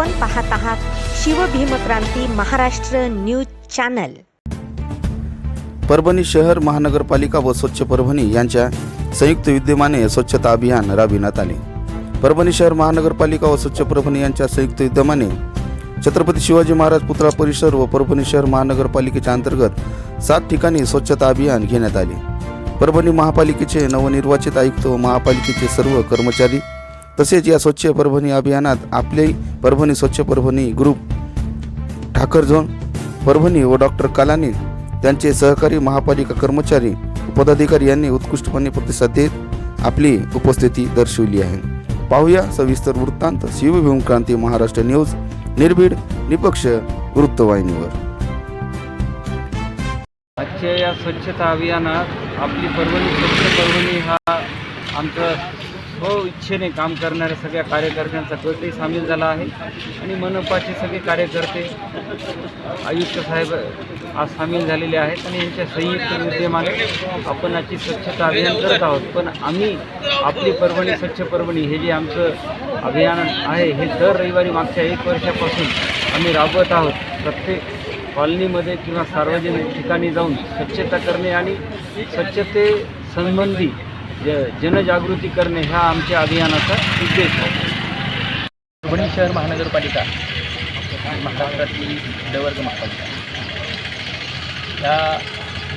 आपण पाहत आहात शिवभीमक्रांती महाराष्ट्र न्यूज चॅनल. परभणी शहर महानगरपालिका व स्वच्छ परभणी यांच्या संयुक्त विद्यमाने स्वच्छता अभियान राबविण्यात आले. परभणी शहर महानगरपालिका व स्वच्छ परभणी यांच्या संयुक्त विद्यमाने छत्रपती शिवाजी महाराज पुतळा परिसर व परभणी शहर महानगरपालिकेच्या अंतर्गत सात ठिकाणी स्वच्छता अभियान घेण्यात आले. परभणी महापालिकेचे नवनिर्वाचित आयुक्त व महापालिकेचे सर्व कर्मचारी तसेच या स्वच्छ परभणी अभियानात आपले परभणी स्वच्छ परभणी ग्रुप ठाकर झोन परभणी व डॉक्टर कालानी त्यांचे सहकारी महापालिका कर्मचारी पदाधिकारी यांनी उत्कृष्टपणे प्रतिसाद देत आपली उपस्थिती दर्शवली आहे. पाहूया सविस्तर वृत्तांत शिवभीम क्रांती महाराष्ट्र न्यूज निर्भीड निपक्ष वृत्तवाहिनीवर. आजच्या या स्वच्छता अभियानात आपली परभणी स्वच्छ परभणी हा आमचं स्व इच्छेने काम करणाऱ्या सगळ्या कार्यकर्त्यांचा गटही सामील झाला आहे. आणि मनपाचे सगळे कार्यकर्ते आयुक्त साहेब आज सामील झालेले आहेत आणि यांच्या संयुक्त विद्यमाने आपण आजची स्वच्छता अभियान करत आहोत. पण आम्ही आपली परभणी स्वच्छ परभणी हे जे आमचं अभियान आहे हे दर रविवारी मागच्या एक वर्षापासून आम्ही राबवत आहोत. प्रत्येक कॉलनीमध्ये किंवा सार्वजनिक ठिकाणी जाऊन स्वच्छता करणे आणि स्वच्छते संबंधी ज जनजागृती करणे हा आमच्या अभियानाचा उद्देश आहे. परभणी शहर महानगरपालिका महाराष्ट्रातली डवर्ग महापालिका या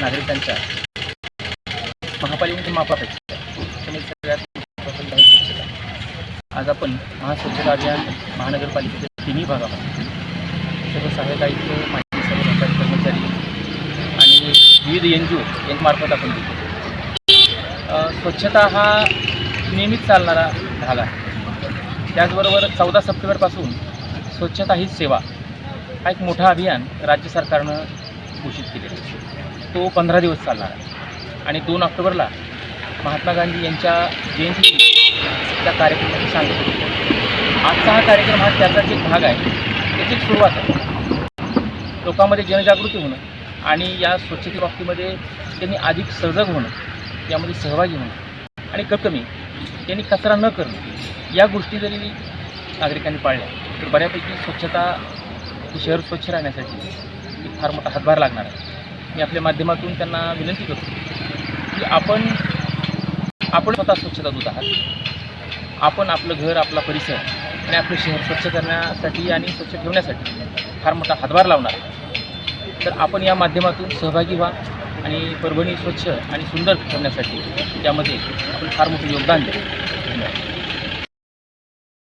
नागरिकांच्या महापालिकेच्या मापापेक्षा सगळ्यात स्वच्छता आज आपण महास्वच्छता अभियान महानगरपालिकेच्या तिन्ही भागामध्ये सर्व सहाय्यक आयुक्त माहिती सर्व कर्मचारी आणि विविध एन जी ओ यांच्यामार्फत आपण देतो स्वच्छता हा नेहमीच चालणारा भाग आहे. त्याचबरोबर चौदा सप्टेंबरपासून स्वच्छता ही सेवा हा एक मोठा अभियान राज्य सरकारनं घोषित केलेला आहे. तो पंधरा दिवस चालणार आहे. आणि दोन ऑक्टोबरला महात्मा गांधी यांच्या जयंती त्या कार्यक्रमाची सांगत. आजचा हा कार्यक्रम हा त्याचाच एक भाग आहे त्याची एक सुरुवात आहे. लोकांमध्ये जनजागृती होणं आणि या स्वच्छते बाबतीमध्ये त्यांनी अधिक सजग होणं यामध्ये सहभागी होणं आणि कमी त्यांनी कचरा न करणं या गोष्टी जरी नागरिकांनी पाळल्या तर बऱ्यापैकी स्वच्छता शहर स्वच्छ राहण्यासाठी एक फार मोठा हातभार लागणार आहे. मी आपल्या माध्यमातून त्यांना विनंती करतो की आपण आपण स्वतः स्वच्छता दूत आहात. आपण आपलं घर आपला परिसर आणि आपलं शहर स्वच्छ करण्यासाठी आणि स्वच्छ ठेवण्यासाठी फार मोठा हातभार लावणार तर आपण या माध्यमातून सहभागी व्हा. आणि परभणी स्वच्छ आणि सुंदर ठेवण्यासाठी त्यामध्ये आपण फार मोठं योगदान द्या